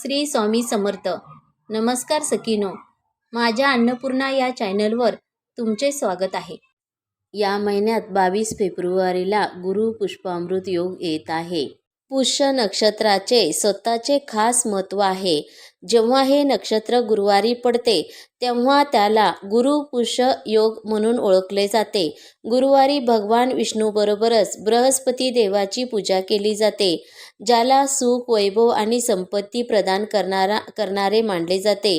श्री स्वामी समर्थ. नमस्कार सकीनो माझ्या अन्नपूर्णा या चॅनलवर तुमचे स्वागत आहे. या महिन्यात बावीस फेब्रुवारीला गुरु पुष्पामृत योग येत आहे. पुष्य नक्षत्राचे स्वतःचे खास महत्त्व आहे. जेव्हा हे नक्षत्र गुरुवारी पडते तेव्हा त्याला गुरु पुष्य योग म्हणून ओळखले जाते. गुरुवारी भगवान विष्णूबरोबरच बृहस्पती देवाची पूजा केली जाते ज्याला सुख वैभव आणि संपत्ती प्रदान करणारा करणारे मानले जाते.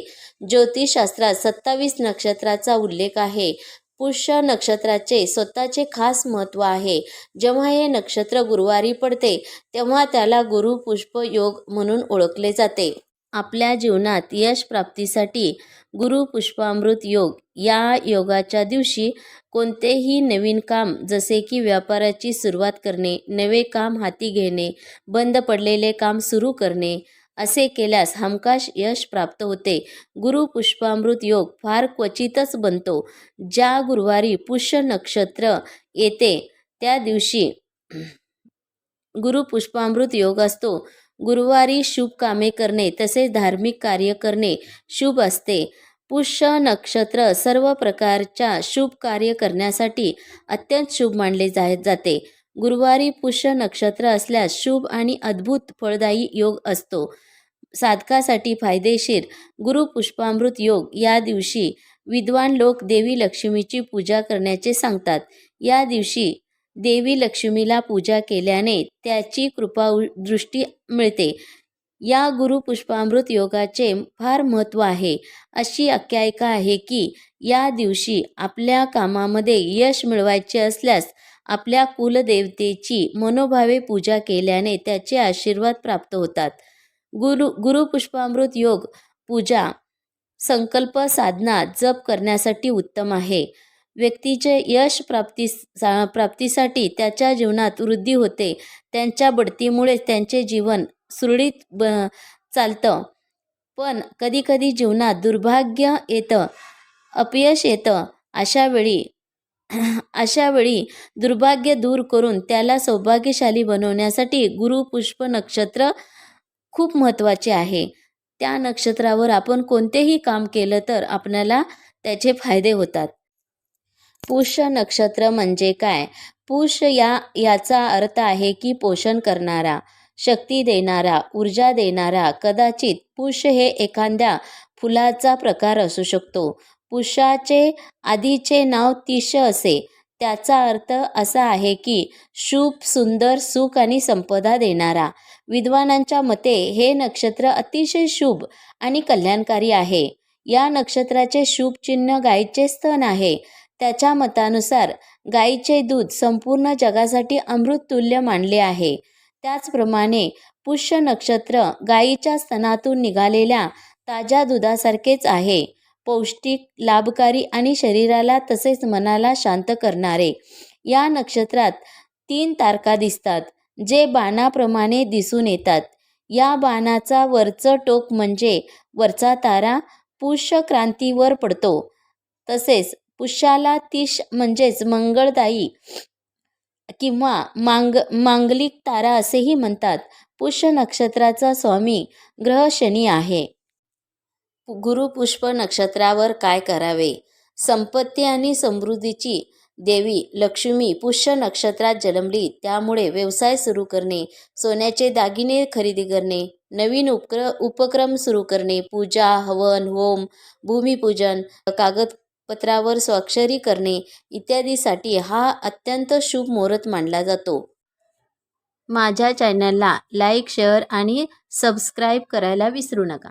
ज्योतिषशास्त्रात सत्तावीस नक्षत्राचा उल्लेख आहे. पुष्य नक्षत्राचे स्वतःचे खास महत्त्व आहे. जेव्हा हे नक्षत्र गुरुवारी पडते तेव्हा त्याला गुरु पुष्प योग म्हणून ओळखले जाते. आपल्या जीवनात यश प्राप्तीसाठी गुरु पुष्पामृत योग या योगाच्या दिवशी कोणतेही नवीन काम जसे की व्यापाराची सुरुवात करणे नवे काम हाती घेणे बंद पडलेले काम सुरू करणे असे केल्यास हमखास यश प्राप्त होते. गुरु पुष्पामृत योग फार क्वचितच बनतो. ज्या गुरुवारी पुष्य नक्षत्र येते त्या दिवशी गुरु पुष्पामृत योग असतो. गुरुवारी शुभ कामे करणे तसेच धार्मिक कार्य करणे शुभ असते. पुष्य नक्षत्र सर्व प्रकारच्या शुभ कार्य करण्यासाठी अत्यंत शुभ मानले जाते. गुरुवारी पुष्य नक्षत्र असल्यास शुभ आणि अद्भुत फळदायी योग असतो. साधकासाठी फायदेशीर गुरु पुष्पामृत योग या दिवशी विद्वान लोक देवी लक्ष्मीची पूजा करण्याचे सांगतात. या दिवशी देवी लक्ष्मीला पूजा केल्याने त्याची कृपा दृष्टी मिळते. या गुरु पुष्पामृत योगाचे फार महत्त्व आहे. अशी आख्यायिका आहे की या दिवशी आपल्या कामामध्ये यश मिळवायचे असल्यास आपल्या कुलदेवतेची मनोभावे पूजा केल्याने त्याचे आशीर्वाद प्राप्त होतात. गुरु गुरुपुष्पामृत योग पूजा संकल्प साधना जप करण्यासाठी उत्तम आहे. व्यक्तीचे यश प्राप्ती प्राप्तीसाठी त्याच्या जीवनात वृद्धी होते. त्यांच्या बढतीमुळे त्यांचे जीवन सुरळीत ब चालतं. पण कधीकधी जीवनात दुर्भाग्य येतं अपयश येतं अशा वेळी अशा वेळी दुर्भाग्य दूर करून त्याला सौभाग्यशाली बनवण्यासाठी गुरुपुष्प नक्षत्र खूप महत्त्वाचे आहे. त्या नक्षत्रावर आपण कोणतेही काम केलं तर आपल्याला त्याचे फायदे होतात. पुष्य नक्षत्र म्हणजे काय? पुष्य या याचा अर्थ आहे की पोषण करणारा शक्ती देणारा ऊर्जा देणारा कदाचित पुष्य हे एखाद्या फुलाचा प्रकार असू शकतो. पुष्याचे आधीचे नाव तिश असे. त्याचा अर्थ असा आहे की शुभ सुंदर सुख आणि संपदा देणारा. विद्वानांच्या मते हे नक्षत्र अतिशय शुभ आणि कल्याणकारी आहे. या नक्षत्राचे शुभ चिन्ह गायीचे स्तन आहे. त्याच्या मतानुसार गायीचे दूध संपूर्ण जगासाठी अमृततुल्य मानले आहे. त्याचप्रमाणे पुष्य नक्षत्र गायीच्या स्तनातून निघालेल्या ताज्या दुधासारखेच आहे. पौष्टिक लाभकारी आणि शरीराला तसेच मनाला शांत करणारे. या नक्षत्रात तीन तारका दिसतात जे बाणाप्रमाणे दिसून येतात. या बाणाचा वरचं टोक म्हणजे वरचा तारा पुष्य क्रांतीवर पडतो. तसेच पुष्याला तिश म्हणजेच मंगळदायी किंवा मांग मांगलिक तारा असेही म्हणतात. पुष्य नक्षत्राचा स्वामी ग्रह शनी आहे. गुरुपुष्प नक्षत्रावर काय करावे? संपत्ती आणि समृद्धीची देवी लक्ष्मी पुष्य नक्षत्रात जन्मली त्यामुळे व्यवसाय सुरू करणे सोन्याचे दागिने खरेदी करणे नवीन उपक्र उपक्रम सुरू करणे पूजा हवन होम भूमिपूजन कागदपत्रावर स्वाक्षरी करणे इत्यादीसाठी हा अत्यंत शुभ मुहूर्त मानला जातो. माझ्या चॅनलला लाईक शेअर आणि सबस्क्राईब करायला विसरू नका.